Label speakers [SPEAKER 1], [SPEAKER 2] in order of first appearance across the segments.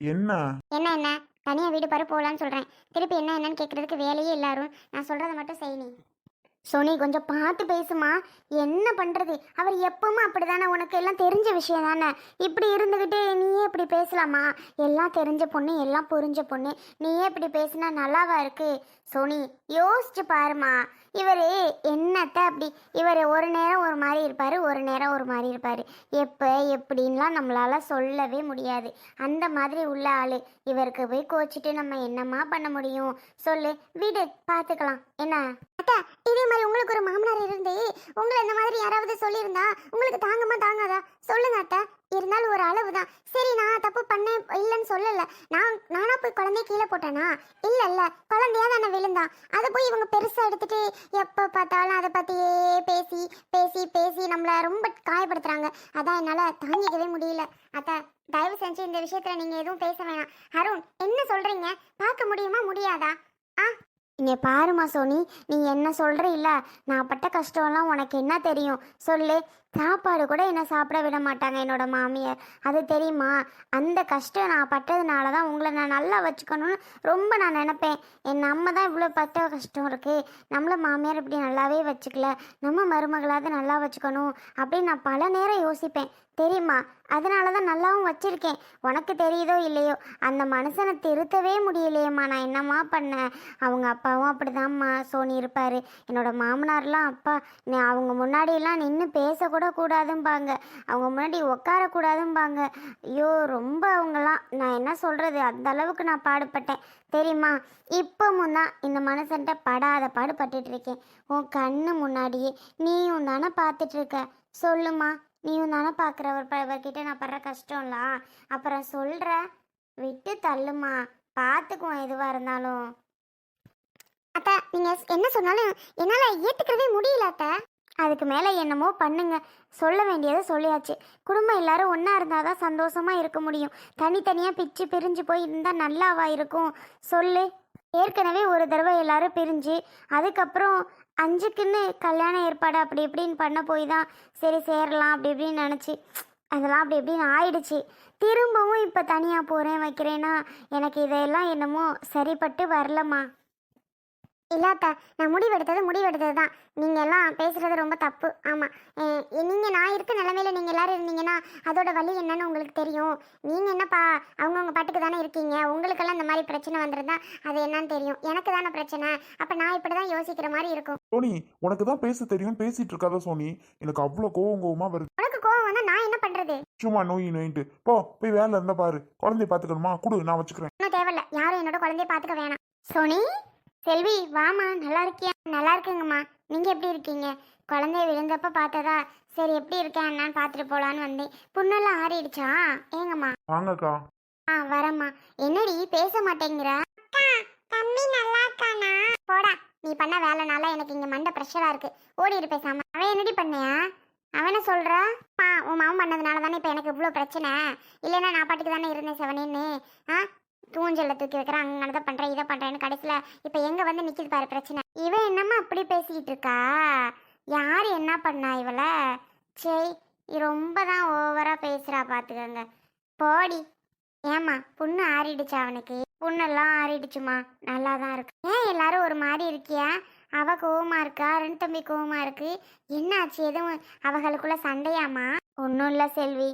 [SPEAKER 1] என்ன?
[SPEAKER 2] என்ன என்ன? தனியாக வீடு பாரு போகலான்னு சொல்கிறேன் திருப்பி என்ன என்னன்னு கேட்குறதுக்கு வேலையே எல்லாரும் நான் சொல்கிறத மட்டும் செய் நீ. சோனி கொஞ்சம் பார்த்து பேசுமா. என்ன பண்ணுறது அவர் எப்பவுமே அப்படிதானே. உனக்கு எல்லாம் தெரிஞ்ச விஷயம் தானே. இப்படி இருந்துக்கிட்டு நீயே இப்படி பேசலாமா? எல்லாம் தெரிஞ்ச பொண்ணு எல்லாம் புரிஞ்ச பொண்ணு. நீயே இப்படி பேசினா நல்லாவா இருக்கு? சோனி யோசிச்சு பாருமா. இவர் என்னத்த அப்படி? இவர் ஒரு நேரம் ஒரு மாதிரி இருப்பார் ஒரு நேரம் ஒரு மாதிரி இருப்பார். எப்போ எப்படின்லாம் நம்மளால் சொல்லவே முடியாது. அந்த மாதிரி உள்ள ஆள். இவருக்கு போய் கோச்சிட்டு நம்ம என்னம்மா பண்ண முடியும்? சொல்லு. வீடு பார்த்துக்கலாம். என்ன? அத்தா இதே மாதிரி உங்களுக்கு ஒரு மாமனார் இருந்து உங்களை இந்த மாதிரி யாராவது சொல்லியிருந்தா உங்களுக்கு தாங்கமா தாங்காதா? சொல்லுங்க அத்தா. இருந்தாலும் ஒரு அளவு தான் சரி நான் தப்பு பண்ணேன் இல்லைன்னு சொல்லல. நான் நானா போய் குழந்தைய கீழே போட்டேனா? இல்ல இல்ல குழந்தையா தானே விழுந்தான் அதை போய் இவங்க பெருசா எடுத்துட்டு எப்ப பார்த்தாலும் அதை பத்தியே பேசி பேசி பேசி நம்மள ரொம்ப காயப்படுத்துறாங்க. அதான் என்னால தாங்கிக்கவே முடியல. அத்தா தயவு செஞ்சு இந்த விஷயத்துல நீங்க எதுவும் பேச வேணாம். அருண் என்ன சொல்றீங்க? பார்க்க முடியுமா? முடியாதா? ஆ இங்கே பாருமா சோனி நீ என்ன சொல்கிற இல்லை நான் பட்ட கஷ்டம்லாம் உனக்கு என்ன தெரியும்? சொல்லு. சாப்பாடு கூட என்ன சாப்பிட விட மாட்டாங்க என்னோட மாமியார். அது தெரியுமா? அந்த கஷ்டம் நான் பட்டதுனால தான் உங்களை நான் நல்லா வச்சுக்கணும்னு ரொம்ப நான் நினப்பேன். என் நம்ம தான் இவ்வளோ பட்ட கஷ்டம் இருக்குது நம்மளை மாமியார் இப்படி நல்லாவே வச்சுக்கல. நம்ம மருமகளாவது நல்லா வச்சுக்கணும் அப்படின்னு நான் பல நேரம் யோசிப்பேன். தெரியுமா? அதனால தான் நல்லாவும் வச்சிருக்கேன். உனக்கு தெரியுதோ இல்லையோ? அந்த மனுஷனை திருத்தவே முடியலையேம்மா. நான் என்னம்மா பண்ணேன்? அவங்க அப்பாவும் அப்படிதாம்மா. சோனி இருப்பார். என்னோட மாமனார்லாம் அப்பா. நீ அவங்க முன்னாடியெல்லாம் நின்று பேசக்கூட கூடாதும்பாங்க. அவங்க முன்னாடி உட்காரக்கூடாதும்பாங்க ஐயோ ரொம்ப அவங்கெல்லாம். நான் என்ன சொல்கிறது அந்த அளவுக்கு நான் பாடுபட்டேன். தெரியுமா? இப்போவும் தான் இந்த மனுஷன்ட்ட படாத பாடுபட்டுட்டு இருக்கேன். உன் கண்ணு முன்னாடியே நீயும் தானே பார்த்துட்ருக்க சொல்லுமா நீயும் தானே பார்க்குற ஒரு பவர்கிட்ட நான் படுற கஷ்டம்லாம். அப்புறம் சொல்கிற விட்டு தள்ளுமா பார்த்துக்குவோம் எதுவாக இருந்தாலும். அத்தை நீங்கள் என்ன சொன்னாலும் என்னால் ஏற்றுக்கிறதே முடியல அத்தை. அதுக்கு மேலே என்னமோ பண்ணுங்க. சொல்ல வேண்டியதை சொல்லியாச்சு. குடும்பம் எல்லாரும் ஒன்றா இருந்தால் தான் சந்தோஷமாக இருக்க முடியும். தனித்தனியாக பிச்சு பிரிஞ்சு போய் இருந்தால் நல்லாவா இருக்கும். சொல்லு. ஏற்கனவே ஒரு தடவை எல்லாரும் பிரிஞ்சு அதுக்கப்புறம் அஞ்சுக்குன்னு கல்யாண ஏற்பாடு அப்படி இப்படின்னு பண்ண போய் தான் சரி சேரலாம் அப்படி இப்படின்னு நினச்சி. அதெல்லாம் அப்படி இப்படின்னு ஆயிடுச்சு. திரும்பவும் இப்போ தனியாக போகிறேன் வைக்கிறேன்னா எனக்கு இதெல்லாம் என்னமோ சரிப்பட்டு வரலம்மா. இல்லாத்தா நான் முடிவெடுத்தது முடிவெடுத்தது தான் நீங்கள் எல்லாம் பேசுகிறது ரொம்ப தப்பு. ஆமாம் நீங்கள் நான் இருக்க நிலமையில நீங்கள் எல்லோரும் அதோட வழி என்னன்னு உங்களுக்கு தெரியும். நீங்கள் என்னப்பா அவங்கவுங்க பாட்டுக்கு தானே இருக்கீங்க. உங்களுக்கெல்லாம் இந்த மாதிரி பிரச்சனை வந்துருந்தா அது என்னன்னு தெரியும். எனக்கு தானே பிரச்சனை. அப்போ நான் இப்படி தான் யோசிக்கிற மாதிரி இருக்கும்.
[SPEAKER 1] சோனி உனக்கு தான் பேச தெரியும் பேசிட்டு இருக்காத சோனி. எனக்கு அவ்வளோ கோவம் கோவமா வருது.
[SPEAKER 2] உனக்கு கோவம் வந்தால் நான் என்ன பண்ணுறது
[SPEAKER 1] சும்மா நோய் நோயின்ட்டு. போ போய் வேலை இருந்தா பாரு. குழந்தைய பாத்துக்கணுமா கொடு நான் வச்சுக்கிறேன்.
[SPEAKER 2] ஒன்றும் தேவையில்ல. யாரும் என்னோட குழந்தைய பார்த்துக்க வேணாம். சோனி செல்வி வாமா நல்லா இருக்கியா? நல்லா இருக்குங்கம்மா. நீங்கள் எப்படி இருக்கீங்க? குழந்தைய விழுந்தப்ப பார்த்ததா? சரி எப்படி இருக்கேன்? என்னன்னு பார்த்துட்டு போகலான்னு வந்தேன். புண்ணெல்லாம் ஆறிடுச்சா? ஏங்கம்மா.
[SPEAKER 1] வாங்கக்கா.
[SPEAKER 2] ஆ வரம்மா. என்னடி பேச மாட்டேங்கிற? தம்பி நல்லா இருக்கானா? போடா நீ பண்ண வேலைனால எனக்கு இங்க மண்டை ப்ரெஷரா இருக்கு. ஓடிடு பேசாம. அவன் என்னடி பண்ணியா? அவன சொல்றா? ஆ உன் மாமன் பண்ணதுனால தானே இப்போ எனக்கு இவ்வளோ பிரச்சனை. இல்லைன்னா நான் பாட்டுக்கு தானே இருந்தேன் செவனேன்னு. ஆ தூஞ்சல்ல தூக்கி வைக்கிறேன் அங்கே அதை பண்ணுறேன் இதை பண்ணுறேன்னு கடைசியில் இப்போ எங்கே வந்து நிற்கிது பாரு பிரச்சனை. இவன் என்னம்மா அப்படி பேசிக்கிட்டு இருக்கா? யார் என்ன பண்ணா இவளை? சரி ரொம்ப தான் ஓவராக பேசுகிறா பார்த்துக்கோங்க போடி. ஏம்மா புண்ணு ஆறிடுச்சா அவனுக்கு? புண்ணெல்லாம் ஆறிடுச்சுமா நல்லா தான் இருக்கு. ஏன் எல்லாரும் ஒரு மாதிரி இருக்கியா? அவ கோவமாக இருக்கா? ரெண்டு தம்பி கோவமாக இருக்கு? என்னாச்சு? எதுவும் அவகளுக்குள்ள சண்டையாமா ஒன்றும் இல்லை செல்வி.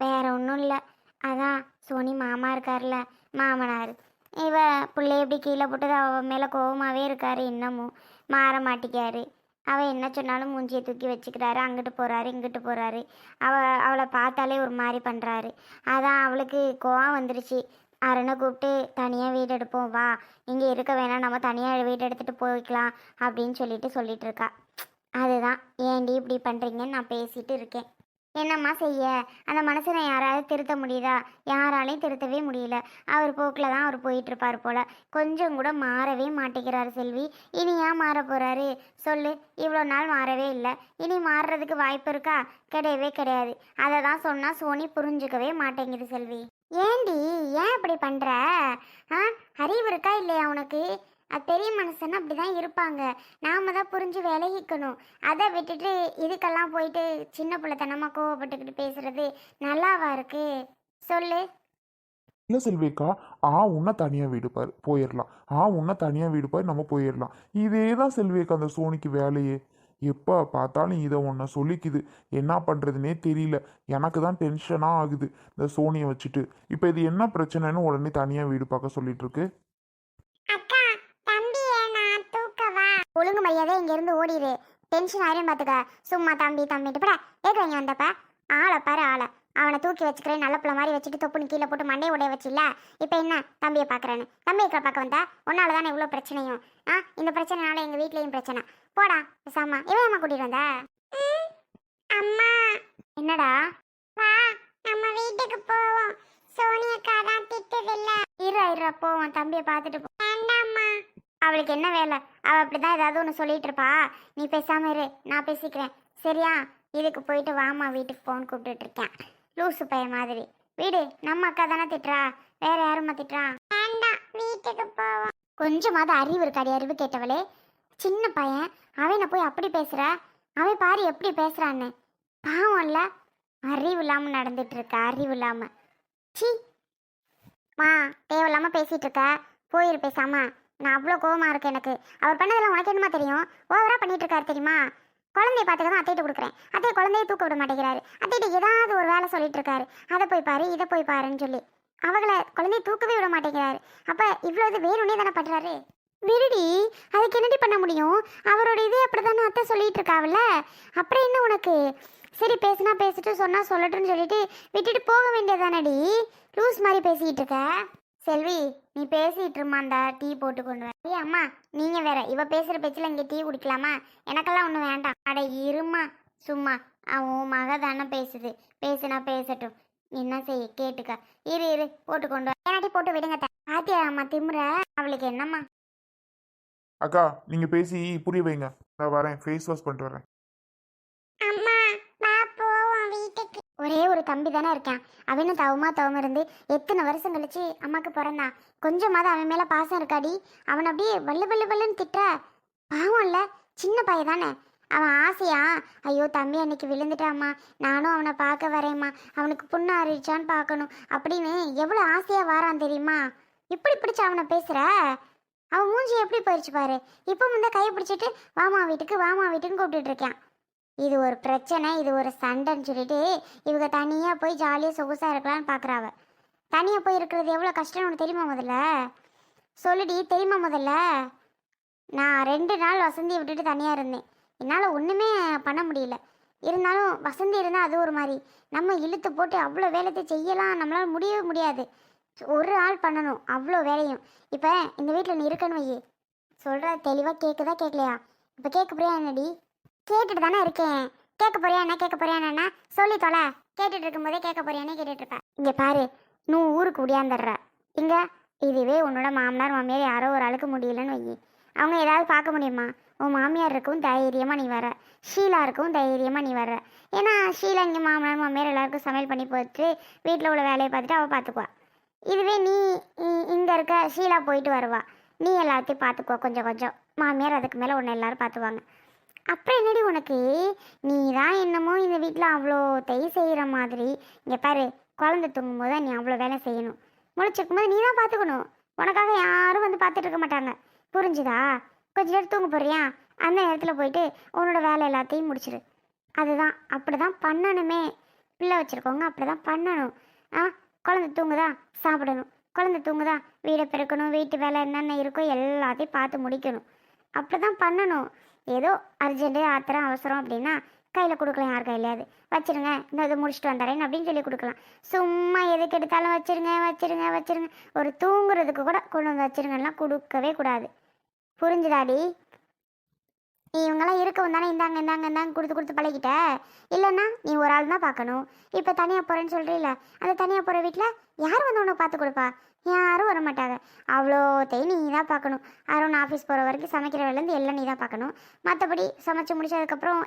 [SPEAKER 2] வேற ஒன்றும் இல்லை. அதான் சோனி மாமா இருக்கார்ல மாமனார். இவ பிள்ளைய எப்படி கீழே போட்டது அவன் மேலே கோவமாகவே இருக்காரு இன்னமும் மாற மாட்டிக்காரு. அவள் என்ன சொன்னாலும் மூஞ்சியை தூக்கி வச்சுக்கிறாரு. அங்கிட்டு போகிறாரு இங்கிட்டு போகிறாரு அவ அவளை பார்த்தாலே ஒரு மாதிரி பண்ணுறாரு அதான் அவளுக்கு கோவம் வந்துருச்சு. அருணை கூப்பிட்டு தனியாக வீடு எடுப்போம் வா. இங்கே இருக்க வேணாம். நம்ம தனியாக வீடு எடுத்துகிட்டு போய்க்கலாம். அப்படின்னு சொல்லிட்டு சொல்லிட்டு இருக்கா. அதுதான். ஏன்டி இப்படி பண்ணுறீங்கன்னு நான் பேசிகிட்டு இருக்கேன். என்னம்மா செய்ய? அந்த மனசனை யாராவது திருத்த முடியுதா? யாராலையும் திருத்தவே முடியல. அவர் போக்கில் தான் அவர் போயிட்டு இருப்பார் போல. கொஞ்சம் கூட மாறவே மாட்டேங்கிறாரு செல்வி. இனி ஏன் மாற போறாரு? சொல்லு. இவ்வளோ நாள் மாறவே இல்லை. இனி மாறுறதுக்கு வாய்ப்பு இருக்கா? கிடையவே கிடையாது. அதை தான் சொன்னால் சோனி புரிஞ்சுக்கவே மாட்டேங்குது செல்வி. ஏண்டி? ஏன் அப்படி பண்ற? ஆ? அறிவு இருக்கா இல்லையா உனக்கு? அது பெரிய மனுஷன்னா அப்படி தான் இருப்பாங்க. நாம தான் புரிஞ்சு விலகிக்கணும். அதை விட்டுட்டு இதுக்கெல்லாம் போயிட்டு சின்ன பிள்ளைத்தனமாக கோவப்பட்டுக்கிட்டு பேசுறது நல்லாவா இருக்கு? சொல்லு.
[SPEAKER 1] இல்லை செல்வேக்கா ஆ உன்னை தனியாக வீடு போயிடலாம் ஆ உன்னை தனியாக வீடு நம்ம போயிடலாம் இதே தான் செல்வேக்கா அந்த சோனிக்கு வேலையே. எப்போ பார்த்தாலும் இதை ஒன்றை சொல்லிக்குது. என்ன பண்ணுறதுனே தெரியல. எனக்கு தான் டென்ஷனாக ஆகுது இந்த சோனியை வச்சுட்டு. இப்போ இது என்ன பிரச்சனைன்னு உடனே தனியாக வீடு பார்க்க சொல்லிட்டு இருக்கு
[SPEAKER 2] அக்கா தம்பியை நான் தூக்கவா ஒழுங்கு மரியாதை இங்க இருந்து ஓடிடு டென்ஷன் ஆயிரும் பாத்துக்க. சும்மா தம்பி தம்பிட்டு படா ஏக்க இங்க வந்தப்ப. ஆளை பாரு ஆளை. அவனை தூக்கி வச்சுக்கிறேன் நல்ல பிள்ளை மாதிரி வச்சுட்டு தொப்புன்னு கீழே போட்டு மண்டையை உடைய வச்சில்ல இப்போ என்ன தம்பியை பார்க்குறேன்னு தம்பி இருக்கிற பார்க்க வந்தா உன்னால தானே இவ்வளோ பிரச்சனையும். ஆ இந்த பிரச்சனைனால எங்கள் வீட்லேயும் பிரச்சனை. போடா சாமா இவன் அம்மா கூட்டிட்டு வந்தா? அம்மா. என்னடா? வா நம்ம வீட்டுக்கு போவோம். சோனியக்கா தான் திட்டுதில்ல. இரு இரு போவோம் தம்பியை பார்த்துட்டு அவளுக்கு என்ன வேலை? அவள் அப்படிதான் ஏதாவது ஒன்று சொல்லிட்டு இருப்பா. நீ பேசாம இரு நான் பேசிக்கிறேன். சரியா? இதுக்கு போயிட்டு வாமா வீட்டுக்கு ஃபோன் கூப்பிட்டுட்டு இருக்கேன். லூசு பையன் மாதிரி. வீடு நம்ம அக்கா தானே திட்டுறா? வேற யாரும்மா திட்டுறா? வேண்டாம் வீட்டுக்கு போவோம். கொஞ்சமாவது அறிவு இருக்காடி அறிவு கேட்டவளே. சின்ன பையன் அவனை போய் அப்படி பேசுற? அவன் பாரு எப்படி பேசுறான்னு. பாவம்ல அறிவு இல்லாம நடந்துட்டு இருக்க அறிவு இல்லாம. சி மா தேவையில்லாம பேசிட்டு இருக்க. போயிரு பேசாமா. நான் அவ்வளோ கோவமாக இருக்கு எனக்கு. அவர் பண்ணதெல்லாம் உனக்கு என்னமா தெரியும்? ஓவராக பண்ணிட்டு இருக்காரு தெரியுமா? குழந்தைய பார்த்துக்க தான் அத்தைட்டு கொடுக்குறேன். அத்தை குழந்தைய தூக்க விட மாட்டேங்கிறாரு. அத்தைட்டு ஏதாவது ஒரு வேலை சொல்லிட்டு இருக்காரு அதை போய் பாரு இதை போய் பாருன்னு சொல்லி. அவங்கள குழந்தைய தூக்கவே விட மாட்டேங்கிறாரு. அப்போ இவ்வளோ இது வேணும்னே தானே பண்ணுறாரு விருடி அதுக்கு என்னடி பண்ண முடியும்? அவரோட இதே அப்படிதானே அத்தை சொல்லிட்டு இருக்காவில்ல அப்புறம் என்ன உனக்கு? சரி பேசுனா பேசிட்டு சொன்னால் சொல்லட்டும்னு சொல்லிட்டு விட்டுட்டு போக வேண்டியதானடி லூஸ் மாதிரி பேசிக்கிட்டு இருக்க. செல்வி நீ பேசிட்டு இருமா அந்த டீ போட்டு கொண்டு வர ஏய் அம்மா நீங்க வேற இவ பேசுற பேச்சுல இங்க டீ குடிக்கலாமா? எனக்கெல்லாம் ஒன்றும் வேண்டாம். அட இருமா சும்மா. அவன் மக தானே பேசுது. பேசுனா பேசட்டும். என்ன செய்ய கேட்டுக்க. இரு இரு போட்டு கொண்டு வர போட்டு விடுங்க அத்தை. பாத்தியா அம்மா திமுற? அவளுக்கு என்னம்மா?
[SPEAKER 1] அக்கா நீங்கள் பேசி புரிய வைங்க. நான் வரேன். ஃபேஸ் வாஷ் பண்ணிட்டு வரேன்
[SPEAKER 2] அம்மா வா போவோம் வீட்டுக்கு ஒரே ஒரு தம்பி தானே இருக்கான். அவனும் தவமா தவம் இருந்து எத்தனை வருஷம் கழிச்சு அம்மாக்கு பிறந்தான். கொஞ்சமாவது அவன் மேல பாசம் இருக்காடி. அவன் அப்படியே வல்லு வல்லு வல்லுன்னு திட்டுற. பாவம் இல்லை. சின்ன பையன் தானே. அவன் ஆசையா? ஐயோ தம்பி அன்னைக்கு விழுந்துட்டாம்மா. நானும் அவனை பார்க்க வரேம்மா. அவனுக்கு புண்ணு அறிவிச்சான்னு பார்க்கணும். அப்படின்னு எவ்வளோ ஆசையா வாரான் தெரியுமா? இப்படி பிடிச்சு அவனை பேசுற? அவன் மூஞ்சி எப்படி போயிடுச்சு பாரு. இப்போ முந்த கையை பிடிச்சிட்டு வாமா வீட்டுக்கு வாமா வீட்டுன்னு கூப்பிட்டுட்டு இருக்கான். இது ஒரு பிரச்சனை இது ஒரு சண்டைன்னு சொல்லிட்டு இவங்க தனியாக போய் ஜாலியாக சொகுசாக இருக்கலாம்னு பார்க்குறாவ தனியாக போய் இருக்கிறது எவ்வளோ கஷ்டம்னு உனக்கு தெரியுமா முதல்ல? சொல்லுடி தெரியுமா முதல்ல? நான் ரெண்டு நாள் வசந்தியை விட்டுட்டு தனியாக இருந்தேன். என்னால் ஒன்றுமே பண்ண முடியல. இருந்தாலும் வசந்தி இருந்தால் அது ஒரு மாதிரி. நம்ம இழுத்து போட்டு அவ்வளோ வேலையை செய்யலாம் நம்மளால் முடியவே முடியாது. ஒரு ஆள் பண்ணணும் அவ்வளோ வேலையும். இப்போ இந்த வீட்டில் நீ இருக்கணும் ஐயே சொல்கிற தெளிவாக கேட்குதா கேட்கலையா இப்போ கேட்க போறியா என்னடி? கேட்டுட்டு தானே இருக்கேன். கேட்க போறியா என்ன கேட்க போறியா என்னன்னா சொல்லி தொலை. கேட்டுட்டு இருக்கும்போதே கேட்க போறியானே கேட்டுட்டு இருப்பேன் இங்க பாரு நீ ஊருக்கு முடியாந்துடுற இங்க இதுவே உன்னோட மாமனார் மாமியார் யாரோ ஒரு ஆளுக்கு முடியலன்னு வை அவங்க ஏதாவது பார்க்க முடியுமா? உன் மாமியார் இருக்கும் தைரியமாக நீ வர. ஷீலா இருக்கும் தைரியமாக நீ வர. ஏன்னா ஷீலா இங்கே மாமனார் மாமியார் எல்லாருக்கும் சமையல் பண்ணி போட்டு வீட்டில் உள்ள வேலையை பார்த்துட்டு அவள் பார்த்துக்குவா. இதுவே நீ இ- இருக்க ஷீலா போயிட்டு வருவா. நீ எல்லாத்தையும் பார்த்துக்குவா கொஞ்சம் கொஞ்சம். மாமியார் அதுக்கு மேலே உன்னை எல்லோரும் பார்த்துவாங்க அப்புறம் என்னடி உனக்கு? நீ தான் என்னமோ இந்த வீட்டில் அவ்வளோ தை செய்கிற மாதிரி. இங்கே பாரு குழந்தை தூங்கும் போது நீ அவ்வளோ வேலை செய்யணும். முளைச்சிருக்கும் போது நீ தான் பார்த்துக்கணும் உனக்காக யாரும் வந்து பார்த்துட்டு இருக்க மாட்டாங்க. புரிஞ்சுதா? கொஞ்ச நேரம் தூங்க போறியா? அந்த நேரத்தில் போயிட்டு உன்னோட வேலை எல்லாத்தையும் முடிச்சிடு அதுதான் அப்படி தான் பண்ணணுமே. பிள்ளை வச்சுருக்கவங்க அப்படி தான் பண்ணணும். ஆ குழந்தை தூங்குதா? சாப்பிடணும். குழந்தை தூங்குதா? வீடை பிறக்கணும் வீட்டு வேலை என்னென்ன இருக்கோ எல்லாத்தையும் பார்த்து முடிக்கணும். அப்படி தான் பண்ணணும். ஏதோ அர்ஜென்ட்டு ஆத்திரம் அவசரம் அப்படின்னா கையில் கொடுக்கலாம் யார் கையிலையாவது. வச்சுருங்க இந்த இது முடிச்சுட்டு வந்துறேன் அப்படின்னு சொல்லி கொடுக்கலாம். சும்மா எதுக்கு எடுத்தாலும் வச்சிருங்க வச்சிருங்க வச்சிருங்க. ஒரு தூங்குறதுக்கு கூட கொண்டு வந்து வச்சுருங்கலாம் கொடுக்கவே கூடாது. புரிஞ்சுதாடி? நீ இவங்கெல்லாம் இருக்கவும் தானே இந்தாங்க இந்தாங்க இந்தாங்க கொடுத்து கொடுத்து பழகிட்ட? இல்லைன்னா நீ ஒரு ஆள் தான் பார்க்கணும். இப்போ தனியாக போகிறேன்னு சொல்கிறீல்ல அந்த தனியாக போகிற வீட்டில் யார் வந்து உனக்கு பார்த்து கொடுப்பா? யாரும் வர மாட்டாங்க அவ்வளோத்தையும் நீ தான் பார்க்கணும். அருண் ஆஃபீஸ் போகிற வரைக்கும் சமைக்கிற வேலையிலேருந்து எல்லாம் நீ தான் பார்க்கணும். மற்றபடி சமைச்சு முடிச்சதுக்கப்புறம்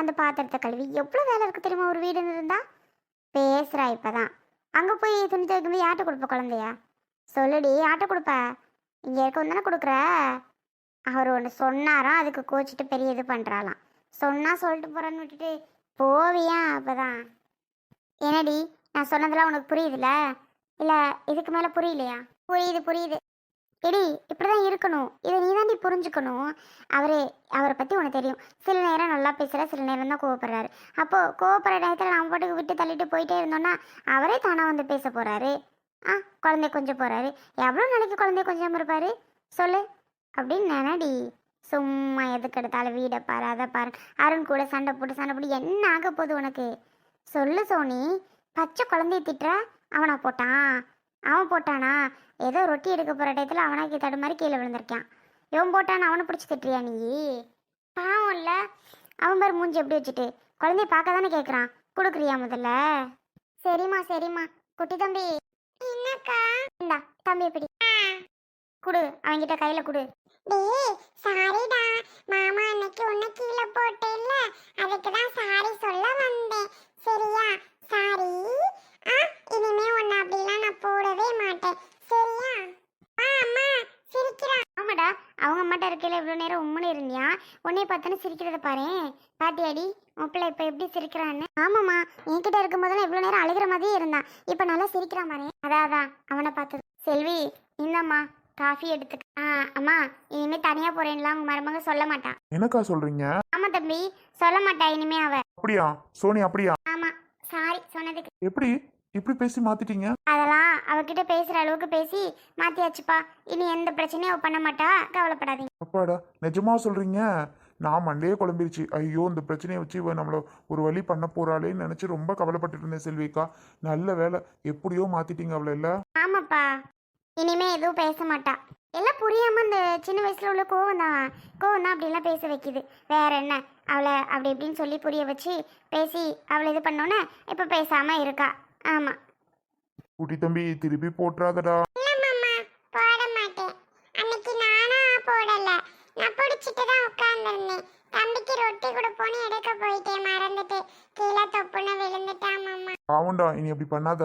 [SPEAKER 2] அந்த பாத்திரத்தை கழுவி எவ்வளோ வேலை இருக்குது தெரியுமா? ஒரு வீடு இருந்தால் பேசுகிறா இப்போ தான் அங்கே போய் துணி துவைக்கும்போது யார்கிட்ட கொடுப்ப குழந்தையா? சொல்லுடி யார்கிட்ட கொடுப்ப? இங்கே இருக்கவும் தானே கொடுக்குற? அவர் ஒன்று சொன்னாராம் அதுக்கு கோச்சிட்டு பெரிய இது பண்ணுறாளாம் சொன்னால் சொல்லிட்டு போகிறேன்னு விட்டுட்டு போவியா அப்போ தான் என்னடி நான் சொன்னதெல்லாம் உனக்கு புரியுதுல்ல இல்லை இதுக்கு மேலே புரியலையா? புரியுது புரியுது. எடி இப்படி தான் இருக்கணும். இதை நீ தாண்டி புரிஞ்சுக்கணும். அவரே அவரை பற்றி உனக்கு தெரியும். சில நேரம் நல்லா பேசுகிற சில நேரம் தான் கோவப்படுறாரு. அப்போது கோவப்படுற நேரத்தில் நம்ம பாட்டுக்கு விட்டு தள்ளிட்டு போயிட்டே இருந்தோம்னா அவரே தானாக வந்து பேச போகிறாரு ஆ குழந்தை கொஞ்சம் போகிறாரு எவ்வளோ நாளைக்கு குழந்தை கொஞ்சம் இருப்பார்? சொல்லு. அப்படின்னு நினடி. சும்மா எதுக்கு எடுத்தாலும் வீடை பாரு அதை பாரு. அருண் கூட சண்டை போட்டு சண்டை போட்டு என்ன ஆக போகுது உனக்கு? சொல்லு சோனி. பச்சை குழந்தைய திட்டுற? அவனா போட்டான்? அவன் போட்டானா? ஏதோ ரொட்டி எடுக்க போகிற டயத்தில் அவனாக்கி தடுமாறி கீழே விழுந்திருக்கான். இவன் போட்டான் அவனை பிடிச்சி திட்டுறியா நீ? பாவம் இல்லை. அவன் பாரு மூஞ்சி எப்படி வச்சுட்டு. குழந்தைய பார்க்க தானே கேட்குறான் கொடுக்குறியா முதல்ல? சரிம்மா சரிம்மா. குட்டி தம்பி. என்னக்கா? இந்தா தம்பி எப்படி? குடு அவன்கிட்ட கையில் குடு.
[SPEAKER 3] டேய் சாரிடா. மாமா அன்னைக்கு உன்னை கீழே போட்டேல்ல. அதுக்கு தான் சாரி சொல்ல வந்தேன். சரியா? சாரி. ஆ இனிமே உன்னை அப்படிலாம் நான் போடவே மாட்டேன். சரியா? ஆ அம்மா சிரிக்கிறா.
[SPEAKER 2] ஆமாடா அவங்க அம்மாட்ட இருக்கையில இவ்வளோ நேரம் உம்முன்னு இருந்தியா? உன்னைய பார்த்தானே சிரிக்கிறத பாரு. பாத்தியாடி உன் பிள்ளை இப்போ எப்படி சிரிக்கிறான்னு? ஆமாம்மா என்கிட்ட இருக்கும்போதெல்லாம் இவ்வளோ நேரம் அழுகிற மாதிரியே இருந்தான். இப்போ நல்லா சிரிக்கிறான் பாரு. அதான் அதான் அவனை பார்த்தது செல்வி இந்தம்மா காஃபி எடுத்துக்க. ஆ அம்மா இனிமே தனியாக போறேன்லாம் உங்க மருமக சொல்ல மாட்டான்
[SPEAKER 1] என்னக்கா சொல்றீங்க?
[SPEAKER 2] ஆமா தம்பி சொல்ல மாட்டா இனிமே அவ.
[SPEAKER 1] அப்படியா? சோனி அப்படியா?
[SPEAKER 2] ஆமா சாரி சொன்னதுக்கு.
[SPEAKER 1] எப்படி? இப்படி பேசி மாத்திட்டீங்க?
[SPEAKER 2] அதெல்லாம் அவகிட்ட பேசுற அளவுக்கு பேசி மாத்தியாச்சுப்பா. இனி எந்த பிரச்சனையும் அவ பண்ண மாட்டா. கவலைப்படாதீங்க.
[SPEAKER 1] அப்பாடா நிஜமா சொல்றீங்க? நான் மண்டையே குழம்பிருச்சு. ஐயோ இந்த பிரச்சனையை வச்சு இவ நம்மள ஒரு வழி பண்ண போறாளேன்னு நினைச்சு ரொம்ப கவலைப்பட்டுட்டு இருந்தேன் செல்விக்கா. நல்ல வேலை எப்படியோ மாத்திட்டீங்க அவளை இல்ல
[SPEAKER 2] ஆமாப்பா. இனிமே எதுவும் பேச மாட்டா. எல்லாம் புரியாம இந்த சின்ன வயசுல உள்ள கோவம் தான். கோவம் தான் அப்படிலாம் பேச வைக்குது. வேற என்ன? அவளை அப்படி இப்படின்னு சொல்லி புரிய வச்சு பேசி அவளை இது பண்ணோன்னே இப்போ பேசாம இருக்கா? ஆமா.
[SPEAKER 1] குட்டி தம்பி திருப்பி போட்டுறாதடா.
[SPEAKER 3] இல்ல மாமா போட மாட்டேன் அன்னைக்கு நானா போடல. நான் பிடிச்சிட்டு தான் உட்கார்ந்துருந்தேன். தம்பிக்கு ரொட்டி கொடுப்போன்னு எடுக்க போயிட்டேன் மறந்துட்டு கீழே தொப்புன்னு விழுந்துட்டான் மாமா.
[SPEAKER 1] பாவண்டா இனி அப்படி பண்ணாத.